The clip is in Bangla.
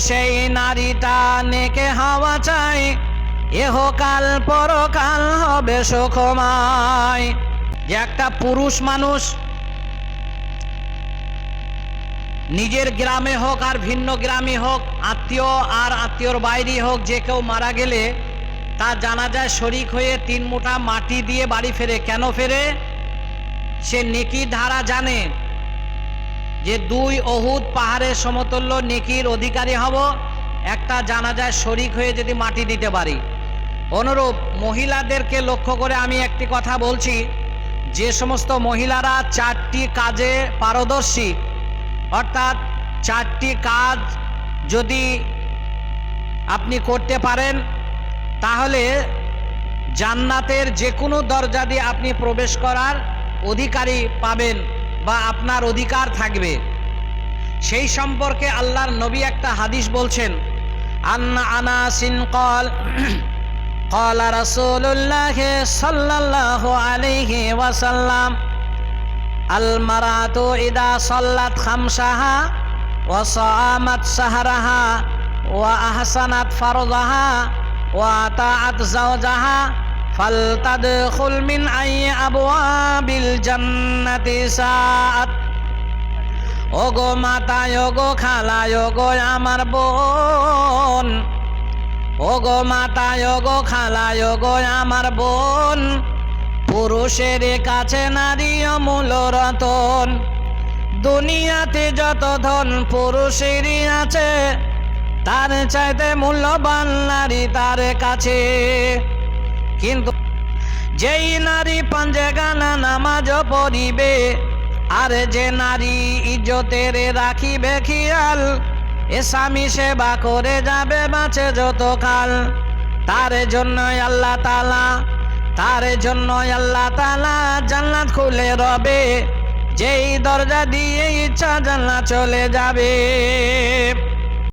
সেই নারীটা নেকে হাওয়া চাই। এহকাল পরকাল হবে সুখময়। যে একটা পুরুষ মানুষ নিজের গ্রামে হোক আর ভিন্ন গ্রামে হোক, আত্মীয় আর আত্মীয়র বাইরে হোক, যে কেউ মারা গেলে তা জানা যায় শরিক হয়ে তিন মুঠা মাটি দিয়ে বাড়ি ফেরে। কেন ফেরে? সে নেকি ধারা জানে। যে দুই অহুদ পাহাড়ের সমতুল্য নেকির অধিকারী হব, একটা জানা যায় শরিক হয়ে যদি মাটি দিতে পারি। অনুরূপ মহিলাদেরকে লক্ষ্য করে আমি একটি কথা বলছি, যে সমস্ত মহিলারা চারটি কাজে পারদর্শী, অর্থাৎ চারটি কাজ যদি আপনি করতে পারেন, তাহলে জান্নাতের যে কোনো দরজা দিয়ে আপনি প্রবেশ করার অধিকারী পাবেন। বা আপনার অধিকার থাকবে সেই সম্পর্কে আল্লাহর নবী একটা হাদিস বলছেন আন্না আনাসিন কল قال رسول الله صلى الله عليه وسلم المرأة إذا صلت خمسها وصامت سهرها وأحسنت فرضها وأطاعت زوجها فلتدخل من أي أبواب الجنة ساءت ওগো মাতা ওগো খালা ওগো আমার বোন ওগো মাতা ওগো খালা ওগো আমার বোন পুরুষের কাছে নারী অমূল রতন দুনিয়াতে যত ধন পুরুষেরই আছে তার চাইতে মূল্যবান নারী তার কাছে কিন্তু যেই নারী পাঞ্জে গানা নামাজ পড়িবে, আর যে নারী ইজ্জতের রাখিবে খিয়াল এ স্বামী সেবা করে যাবে, বাঁচে যত কাল তার জন্য আল্লাহ তালা তার জন্য আল্লাহ তালা জান্নাত খুলে রবে। যেই দরজা দিয়ে ইচ্ছা জান্নাত চলে যাবে।